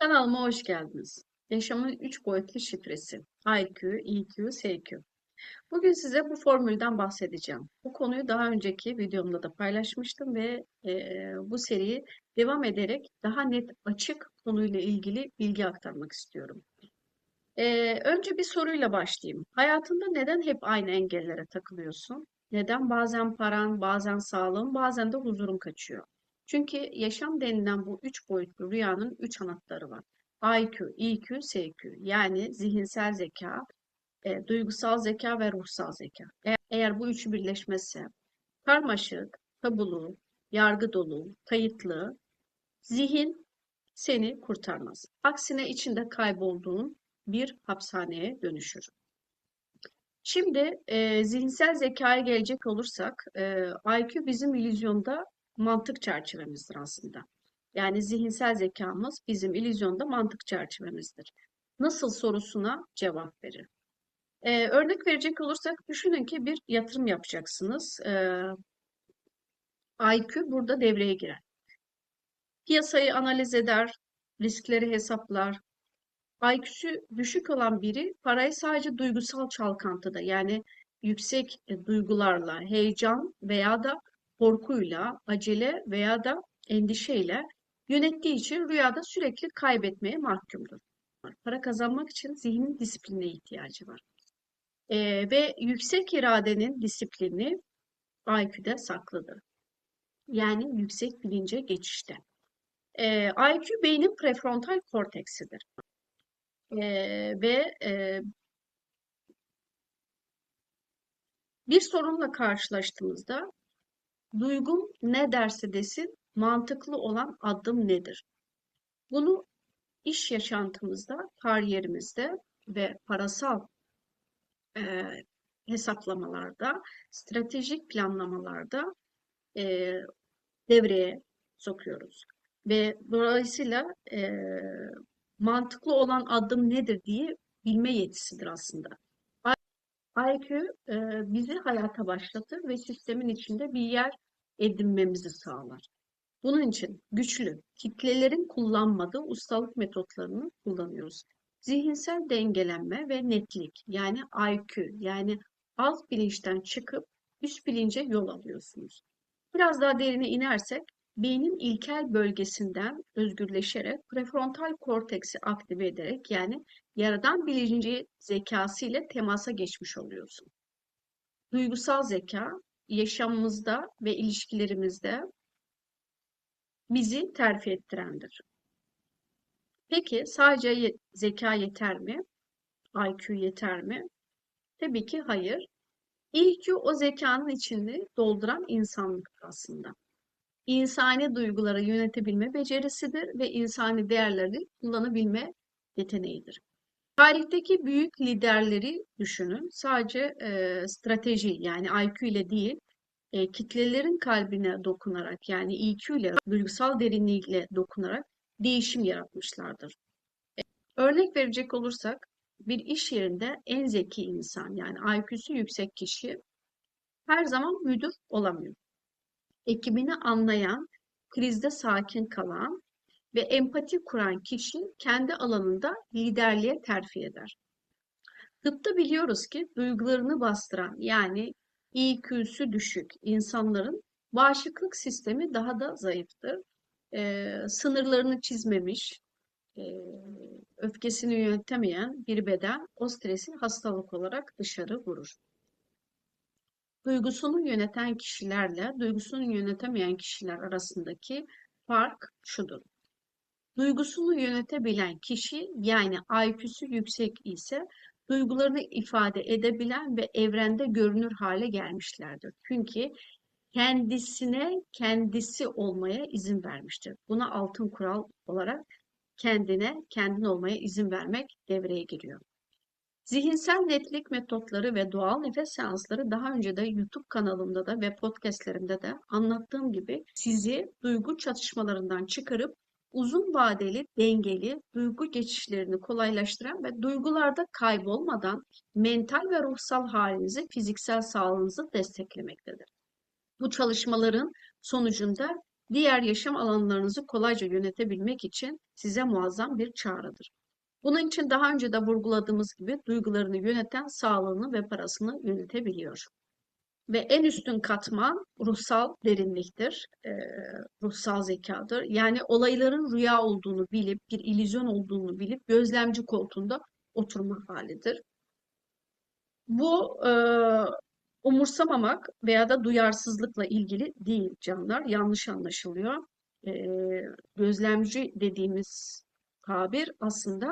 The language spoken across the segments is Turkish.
Kanalıma hoş geldiniz. Yaşamın 3 boyutlu şifresi. IQ, EQ, SQ. Bugün size bu formülden bahsedeceğim. Bu konuyu daha önceki videomda da paylaşmıştım ve e, bu seriyi devam ederek daha net, açık konuyla ilgili bilgi aktarmak istiyorum. E, önce bir soruyla başlayayım. Hayatında neden hep aynı engellere takılıyorsun? Neden bazen paran, bazen sağlığın, bazen de huzurun kaçıyor? Çünkü yaşam denilen bu üç boyutlu rüyanın üç anahtarı var. IQ, EQ, SQ yani zihinsel zeka, e, duygusal zeka ve ruhsal zeka. Eğer, eğer bu üçü birleşmezse karmaşık, tabulu, yargı dolu, kayıtlı zihin seni kurtarmaz. Aksine içinde kaybolduğun bir hapishaneye dönüşür. Şimdi e, zihinsel zekaya gelecek olursak, e, IQ bizim illüzyonda mantık çerçevemizdir aslında. Yani zihinsel zekamız bizim illüzyonda mantık çerçevemizdir. Nasıl sorusuna cevap verir. Ee, örnek verecek olursak düşünün ki bir yatırım yapacaksınız. Ee, IQ burada devreye girer. Piyasayı analiz eder, riskleri hesaplar. IQ'su düşük olan biri parayı sadece duygusal çalkantıda yani yüksek e, duygularla, heyecan veya da korkuyla, acele veya da endişeyle yönettiği için rüyada sürekli kaybetmeye mahkumdur. Para kazanmak için zihnin disipline ihtiyacı var. Ee, ve yüksek iradenin disiplini IQ'de saklıdır. Yani yüksek bilince geçişte. Ee, IQ beynin prefrontal korteksidir. Ee, ve e, bir sorunla karşılaştığımızda duygum ne derse desin mantıklı olan adım nedir? Bunu iş yaşantımızda, kariyerimizde ve parasal e, hesaplamalarda, stratejik planlamalarda e, devreye sokuyoruz. Ve dolayısıyla e, mantıklı olan adım nedir diye bilme yetisidir aslında. IQ e, bizi hayata başlatır ve sistemin içinde bir yer edinmemizi sağlar. Bunun için güçlü, kitlelerin kullanmadığı ustalık metotlarını kullanıyoruz. Zihinsel dengelenme ve netlik yani IQ yani alt bilinçten çıkıp üst bilince yol alıyorsunuz. Biraz daha derine inersek beynin ilkel bölgesinden özgürleşerek prefrontal korteksi aktive ederek yani yaradan bilinci zekası ile temasa geçmiş oluyorsun. Duygusal zeka yaşamımızda ve ilişkilerimizde bizi terfi ettirendir. Peki sadece zeka yeter mi? IQ yeter mi? Tabii ki hayır. EQ o zekanın içini dolduran insanlıktır aslında. İnsani duyguları yönetebilme becerisidir ve insani değerleri kullanabilme yeteneğidir. Tarihteki büyük liderleri düşünün. Sadece e, strateji yani IQ ile değil, e, kitlelerin kalbine dokunarak yani EQ ile, duygusal derinliğiyle dokunarak değişim yaratmışlardır. E, örnek verecek olursak bir iş yerinde en zeki insan yani IQ'su yüksek kişi her zaman müdür olamıyor. Ekibini anlayan, krizde sakin kalan ve empati kuran kişi kendi alanında liderliğe terfi eder. Tıpta biliyoruz ki duygularını bastıran yani IQ'su düşük insanların bağışıklık sistemi daha da zayıftır. Ee, sınırlarını çizmemiş, e, öfkesini yönetemeyen bir beden o stresi hastalık olarak dışarı vurur. Duygusunu yöneten kişilerle duygusunu yönetemeyen kişiler arasındaki fark şudur. Duygusunu yönetebilen kişi yani IQ'su yüksek ise duygularını ifade edebilen ve evrende görünür hale gelmişlerdir. Çünkü kendisine kendisi olmaya izin vermiştir. Buna altın kural olarak kendine kendin olmaya izin vermek devreye giriyor. Zihinsel netlik metotları ve doğal nefes seansları daha önce de YouTube kanalımda da ve podcastlerimde de anlattığım gibi sizi duygu çatışmalarından çıkarıp uzun vadeli, dengeli duygu geçişlerini kolaylaştıran ve duygularda kaybolmadan mental ve ruhsal halinizi, fiziksel sağlığınızı desteklemektedir. Bu çalışmaların sonucunda diğer yaşam alanlarınızı kolayca yönetebilmek için size muazzam bir çağrıdır. Bunun için daha önce de vurguladığımız gibi duygularını yöneten sağlığını ve parasını yönetebiliyor. Ve en üstün katman ruhsal derinliktir, e, ruhsal zekadır. Yani olayların rüya olduğunu bilip, bir illüzyon olduğunu bilip gözlemci koltuğunda oturma halidir. Bu e, umursamamak veya da duyarsızlıkla ilgili değil canlar. Yanlış anlaşılıyor. E, gözlemci dediğimiz tabir aslında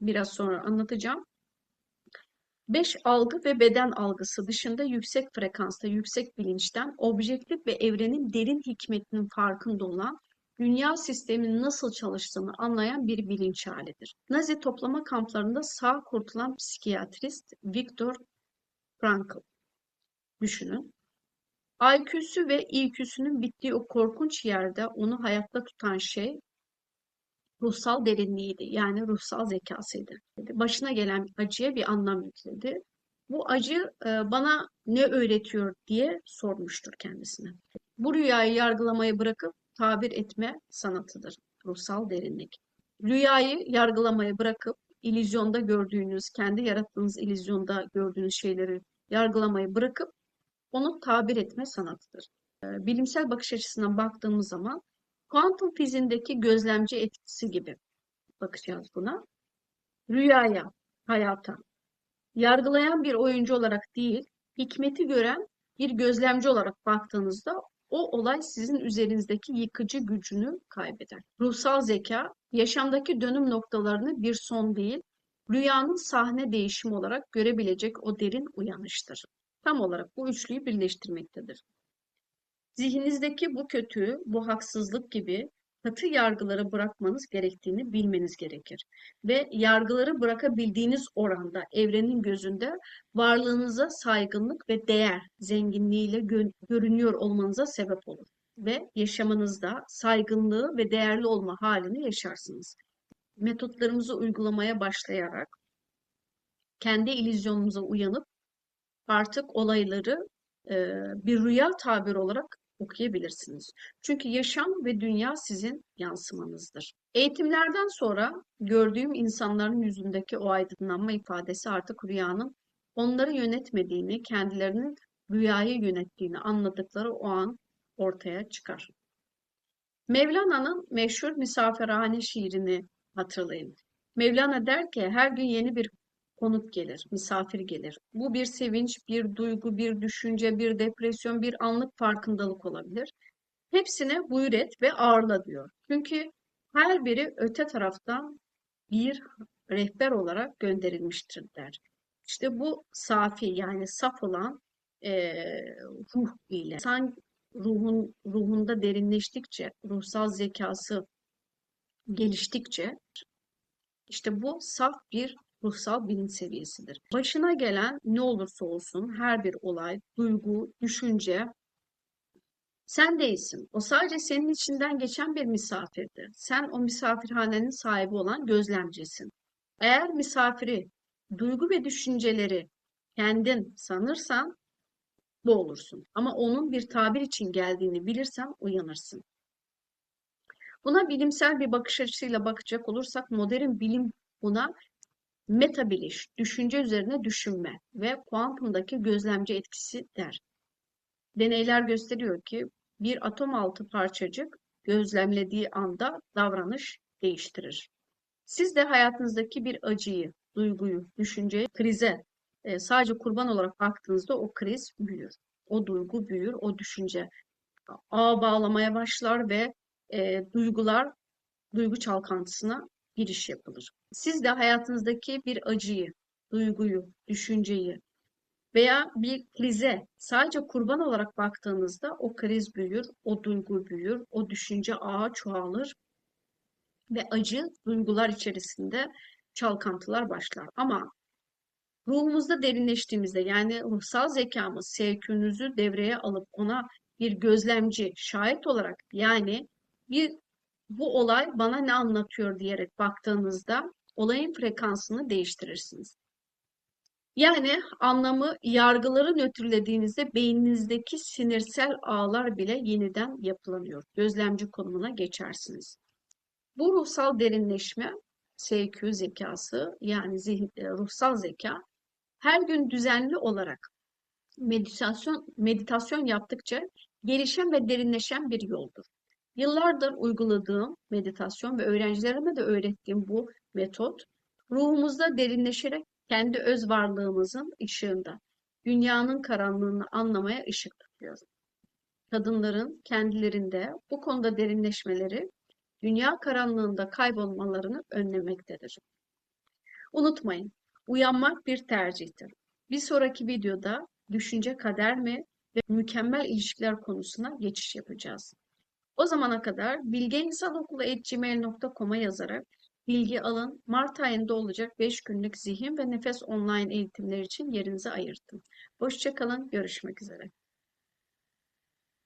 biraz sonra anlatacağım. Beş algı ve beden algısı dışında yüksek frekansta, yüksek bilinçten, objektif ve evrenin derin hikmetinin farkında olan, dünya sisteminin nasıl çalıştığını anlayan bir bilinç halidir. Nazi toplama kamplarında sağ kurtulan psikiyatrist Viktor Frankl düşünün. IQ'su ve EQ'sünün bittiği o korkunç yerde onu hayatta tutan şey ruhsal derinliğiydi. Yani ruhsal zekasıydı. Başına gelen acıya bir anlam yükledi. Bu acı e, bana ne öğretiyor diye sormuştur kendisine. Bu rüyayı yargılamayı bırakıp tabir etme sanatıdır. Ruhsal derinlik. Rüyayı yargılamayı bırakıp illüzyonda gördüğünüz, kendi yarattığınız illüzyonda gördüğünüz şeyleri yargılamayı bırakıp onu tabir etme sanatıdır. E, bilimsel bakış açısından baktığımız zaman Kuantum fiziğindeki gözlemci etkisi gibi bakacağız buna. Rüyaya, hayata, yargılayan bir oyuncu olarak değil, hikmeti gören bir gözlemci olarak baktığınızda o olay sizin üzerinizdeki yıkıcı gücünü kaybeder. Ruhsal zeka, yaşamdaki dönüm noktalarını bir son değil, rüyanın sahne değişimi olarak görebilecek o derin uyanıştır. Tam olarak bu üçlüyü birleştirmektedir. Zihninizdeki bu kötü, bu haksızlık gibi katı yargıları bırakmanız gerektiğini bilmeniz gerekir. Ve yargıları bırakabildiğiniz oranda evrenin gözünde varlığınıza saygınlık ve değer zenginliğiyle gö görünüyor olmanıza sebep olur. Ve yaşamınızda saygınlığı ve değerli olma halini yaşarsınız. Metotlarımızı uygulamaya başlayarak kendi illüzyonumuza uyanıp artık olayları bir rüya tabiri olarak okuyabilirsiniz. Çünkü yaşam ve dünya sizin yansımanızdır. Eğitimlerden sonra gördüğüm insanların yüzündeki o aydınlanma ifadesi artık rüyanın onları yönetmediğini, kendilerinin rüyayı yönettiğini anladıkları o an ortaya çıkar. Mevlana'nın meşhur misafirhane şiirini hatırlayın. Mevlana der ki her gün yeni bir konuk gelir, misafir gelir. Bu bir sevinç, bir duygu, bir düşünce, bir depresyon, bir anlık farkındalık olabilir. Hepsine buyur et ve ağırla diyor. Çünkü her biri öte taraftan bir rehber olarak gönderilmiştir der. İşte bu safi yani saf olan e, ruh ile insan ruhun ruhunda derinleştikçe, ruhsal zekası geliştikçe işte bu saf bir ruhsal bilinç seviyesidir. Başına gelen ne olursa olsun her bir olay, duygu, düşünce sen değilsin. O sadece senin içinden geçen bir misafirdir. Sen o misafirhanenin sahibi olan gözlemcisin. Eğer misafiri, duygu ve düşünceleri kendin sanırsan bu olursun. Ama onun bir tabir için geldiğini bilirsen uyanırsın. Buna bilimsel bir bakış açısıyla bakacak olursak modern bilim buna Metabiliş, düşünce üzerine düşünme ve kuantumdaki gözlemci etkisi der. Deneyler gösteriyor ki bir atom altı parçacık gözlemlediği anda davranış değiştirir. Siz de hayatınızdaki bir acıyı, duyguyu, düşünceyi, krize e, sadece kurban olarak baktığınızda o kriz büyür. O duygu büyür, o düşünce ağ bağlamaya başlar ve e, duygular duygu çalkantısına giriş yapılır. Siz de hayatınızdaki bir acıyı, duyguyu, düşünceyi veya bir krize sadece kurban olarak baktığınızda o kriz büyür, o duygu büyür, o düşünce ağa çoğalır ve acı duygular içerisinde çalkantılar başlar. Ama ruhumuzda derinleştiğimizde yani ruhsal zekamız sevkünüzü devreye alıp ona bir gözlemci, şahit olarak yani bir bu olay bana ne anlatıyor diyerek baktığınızda olayın frekansını değiştirirsiniz. Yani anlamı yargıları nötrlediğinizde beyninizdeki sinirsel ağlar bile yeniden yapılanıyor. Gözlemci konumuna geçersiniz. Bu ruhsal derinleşme, SQ zekası yani zihin, e, ruhsal zeka her gün düzenli olarak meditasyon meditasyon yaptıkça gelişen ve derinleşen bir yoldur. Yıllardır uyguladığım meditasyon ve öğrencilerime de öğrettiğim bu metot ruhumuzda derinleşerek kendi öz varlığımızın ışığında dünyanın karanlığını anlamaya ışık tutuyor. Kadınların kendilerinde bu konuda derinleşmeleri dünya karanlığında kaybolmalarını önlemektedir. Unutmayın, uyanmak bir tercihtir. Bir sonraki videoda düşünce kader mi ve mükemmel ilişkiler konusuna geçiş yapacağız. O zamana kadar bilgeinsanokulu.gmail.com'a yazarak bilgi alın. Mart ayında olacak 5 günlük zihin ve nefes online eğitimler için yerinizi ayırtın. Hoşçakalın, görüşmek üzere.